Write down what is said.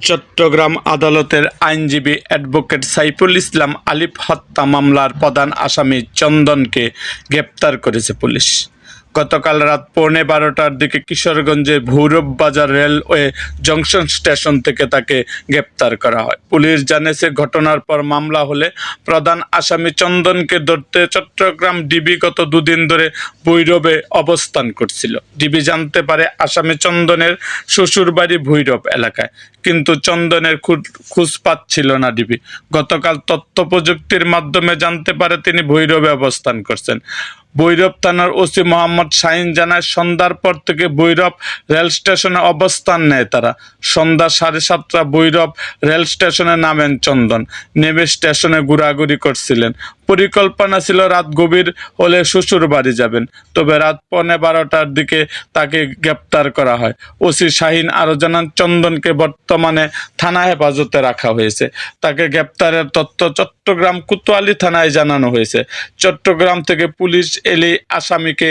চট্টগ্রাম আদালতের আইনজীবী অ্যাডভোকেট সাইফুল ইসলাম আলিফ হত্যা মামলার প্রধান আসামি চন্দনকে গ্রেপ্তার করেছে পুলিশ। গতকাল রাত পৌনে বারোটার দিকে কিশোরগঞ্জের ভৈরব বাজার রেলওয়ে জংশন স্টেশন থেকে তাকে গ্রেপ্তার করা হয়। পুলিশ জানিয়েছে, ঘটনার পর মামলা হলে প্রধান আসামি চন্দনকে ধরতে চট্টগ্রাম ডিবি গত দুদিন ধরে ভৈরবে অবস্থান করছিল। ডিবি জানতে পারে, আসামি চন্দনের শ্বশুরবাড়ি ভৈরব এলাকায়, কিন্তু চন্দনের খোঁজ পাচ্ছিল না ডিবি। গতকাল তথ্য প্রযুক্তির মাধ্যমে জানতে পারে, তিনি ভৈরবে অবস্থান করছেন। ভৈরব থানার ওসি মোহাম্মদ শাহিন জানায়, সন্ধ্যার পর থেকে ভৈরব রেল স্টেশনে অবস্থান নেয় তারা। সন্ধ্যা সাড়ে সাতটা ভৈরব রেল স্টেশনে নামেন চন্দন। নেমে স্টেশনে ঘোরাঘুরি করছিলেন। পরিকল্পনা ছিল রাত গভীর হলে শ্বশুর বাড়ি যাবেন। তবে রাত পনে বারোটার দিকে তাকে গ্রেপ্তার করা হয়। ওসি শাহিন আরও জানান, চন্দনকে বর্তমানে থানা হেফাজতে রাখা হয়েছে। তাকে গ্রেপ্তারের তথ্য চট্টগ্রাম কোতোয়ালি থানায় জানানো হয়েছে। চট্টগ্রাম থেকে পুলিশ এলে আসামিকে